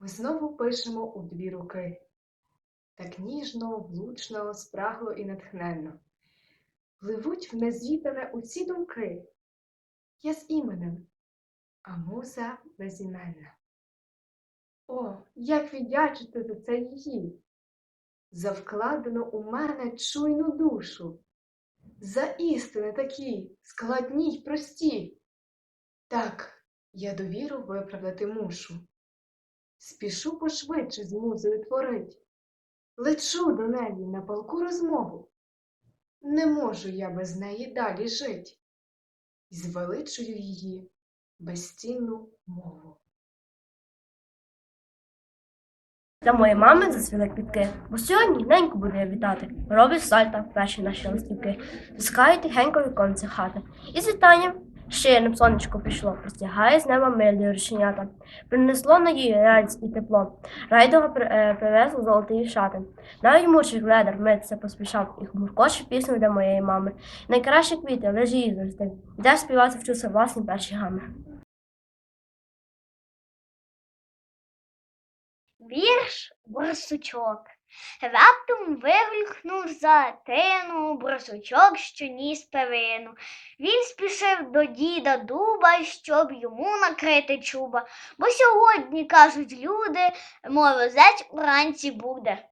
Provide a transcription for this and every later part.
Ми знову пишемо у дві руки. Так ніжно, влучно, спрагло і натхненно. Пливуть в незвідане усі думки. Я з іменем, а муза безіменна. О, як віддячити за це її, за вкладену у мене чуйну душу, за істини такі складні й прості. Так, я довіру виправдати мушу. Спішу пошвидше з музою творить, лечу до неї на палку розмову. Не можу я без неї далі жить, і звеличую її безцінну мову. Для моєї мами зацвіли квітки, бо сьогодні неньку буду я вітати. Робить сальта перші наші листівки. Пускає тихенько віконце хати. І з вітанням щирим сонечко пішло, простягає з неба милі рушенята. Принесло надію, радість і тепло. Райдуга при- е, привезла золоті шати. Навіть мучик ледер митися поспішав і хмуркоче пісню для моєї мами. Найкращі квіти лежі її завжди. Де співати вчуся власні перші гами. Вірш Борсучок. Раптом вигулькнув за тину борсучок, що ніс перину. Він спішив до діда дуба, щоб йому накрити чуба, бо сьогодні, кажуть люди, морозець уранці буде.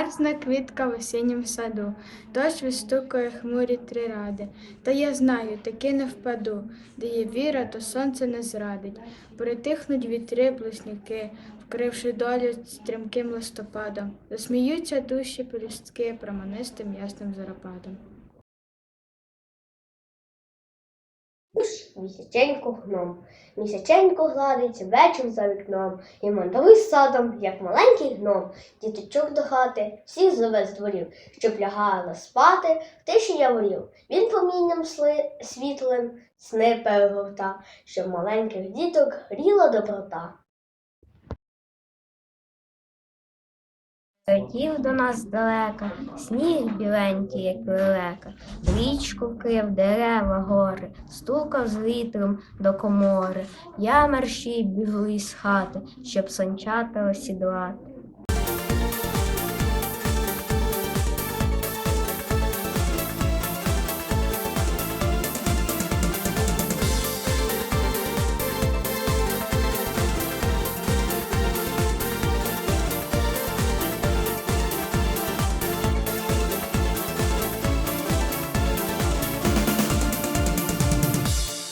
Мерзне квітка в осіннім саду, дощ вистукує хмурі три ради. Та я знаю, таки не впаду, де є віра, то сонце не зрадить. Притихнуть вітри, блиснюки, вкривши долю стрімким листопадом. Засміються душі пелюстки проманистим ясним заропадом. Місяченько гном. Місяченько гладить вечір за вікном і мандруй садом, як маленький гном. Діточок до хати, всіх зове з дворів, щоб лягала спати в тиші я волів. Він помінням світлим сни перегорта, щоб маленьких діток гріла доброта. Летів до нас далека, сніг біленький, як лелека, річку вкрив дерева гори, стукав з вітром до комори. Я мерщій бігли з хати, щоб санчата осідлати.